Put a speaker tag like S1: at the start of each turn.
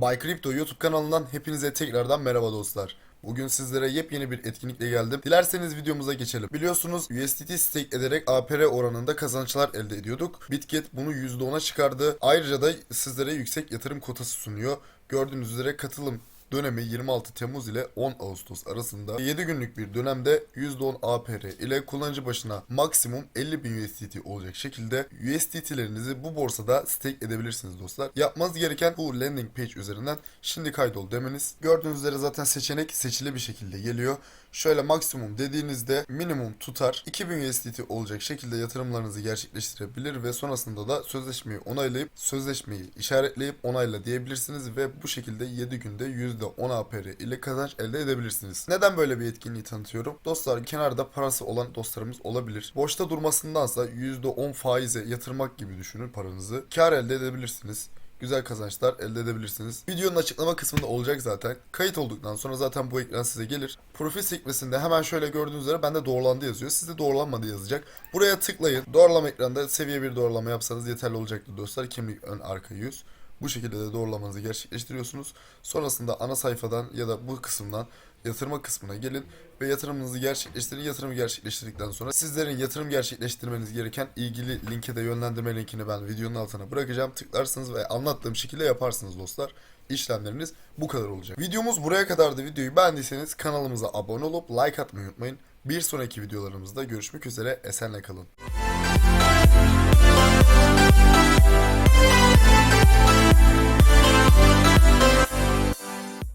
S1: My Crypto YouTube kanalından hepinize tekrardan merhaba dostlar. Bugün sizlere yepyeni bir etkinlikle geldim. Dilerseniz videomuza geçelim. Biliyorsunuz USDT stake ederek APR oranında kazançlar elde ediyorduk. Bitget bunu %10'a çıkardı. Ayrıca da sizlere yüksek yatırım kotası sunuyor. Gördüğünüz üzere katılım dönemi 26 Temmuz ile 10 Ağustos arasında 7 günlük bir dönemde %10 APR ile kullanıcı başına maksimum 50 bin USDT olacak şekilde USDT'lerinizi bu borsada stake edebilirsiniz dostlar. Yapmanız gereken bu landing page üzerinden şimdi kaydol demeniz. Gördüğünüz üzere zaten seçenek seçili bir şekilde geliyor. Şöyle maksimum dediğinizde minimum tutar 2000 USDT olacak şekilde yatırımlarınızı gerçekleştirebilir ve sonrasında da sözleşmeyi onaylayıp sözleşmeyi işaretleyip onayla diyebilirsiniz ve bu şekilde 7 günde %10 APR ile kazanç elde edebilirsiniz. Neden böyle bir etkinliği tanıtıyorum? Dostlar kenarda parası olan dostlarımız olabilir. Boşta durmasındansa %10 faize yatırmak gibi düşünün paranızı. Kar elde edebilirsiniz güzel kazançlar elde edebilirsiniz. Videonun açıklama kısmında olacak zaten. Kayıt olduktan sonra zaten bu ekran size gelir. Profil sekmesinde hemen şöyle gördüğünüz üzere bende doğrulandı yazıyor. Sizde doğrulanmadı yazacak. Buraya tıklayın. Doğrulama ekranda seviye bir doğrulama yapsanız yeterli olacaktır dostlar. Kimlik ön arka yüz. Bu şekilde de doğrulamanızı gerçekleştiriyorsunuz. Sonrasında ana sayfadan ya da bu kısımdan yatırma kısmına gelin ve yatırımınızı gerçekleştirin. Yatırımı gerçekleştirdikten sonra sizlerin yatırım gerçekleştirmeniz gereken ilgili linke de yönlendirme linkini ben videonun altına bırakacağım. Tıklarsınız ve anlattığım şekilde yaparsınız dostlar. İşlemleriniz bu kadar olacak. Videomuz buraya kadardı. Videoyu beğendiyseniz kanalımıza abone olup like atmayı unutmayın. Bir sonraki videolarımızda görüşmek üzere. Esenle kalın.